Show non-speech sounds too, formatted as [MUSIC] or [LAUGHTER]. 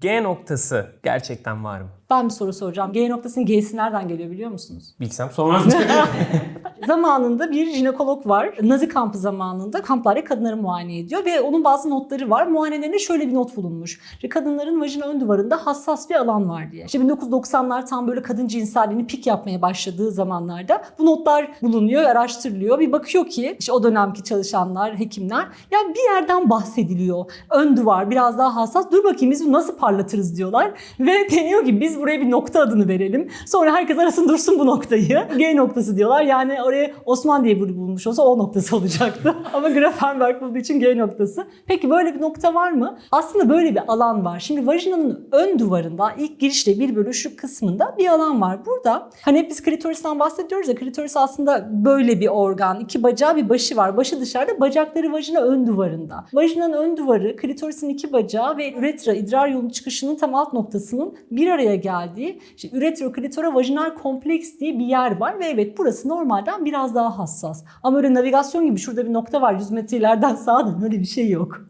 G noktası gerçekten var mı? Ben bir soru soracağım. G noktasının G'si nereden geliyor biliyor musunuz? Bilsem sormazdım. [LAUGHS] Zamanında bir jinekolog var. Nazi kampı zamanında kamplarda kadınları muayene ediyor ve onun bazı notları var. Muayenelerinde şöyle bir not bulunmuş. İşte kadınların vajina ön duvarında hassas bir alan var diye. İşte 1990'lar tam böyle kadın cinselliğini pik yapmaya başladığı zamanlarda bu notlar bulunuyor, araştırılıyor. Bir bakıyor ki işte o dönemki çalışanlar, hekimler ya bir yerden bahsediliyor. Ön duvar biraz daha hassas. Dur bakayım biz bunu nasıl parlatırız diyorlar. Ve deniyor ki biz buraya bir nokta adını verelim. Sonra herkes arasın dursun bu noktayı. G noktası diyorlar. Yani oraya Osman diye bulmuş olsa O noktası olacaktı. [LAUGHS] Ama Grafenberg bulduğu için G noktası. Peki böyle bir nokta var mı? Aslında böyle bir alan var. Şimdi vajinanın ön duvarında ilk girişte bir bölü şu kısmında bir alan var. Burada hani hep biz klitoristen bahsediyoruz ya klitoris aslında böyle bir organ. iki bacağı bir başı var. Başı dışarıda bacakları vajina ön duvarında. Vajinanın ön duvarı klitorisin iki bacağı ve üretra idrar yolu çıkışının tam alt noktasının bir araya geldiği işte üretroklitora vajinal kompleks diye bir yer var ve evet burası normalden biraz daha hassas. Ama öyle navigasyon gibi şurada bir nokta var 100 metre ileriden [LAUGHS] sağdan öyle bir şey yok.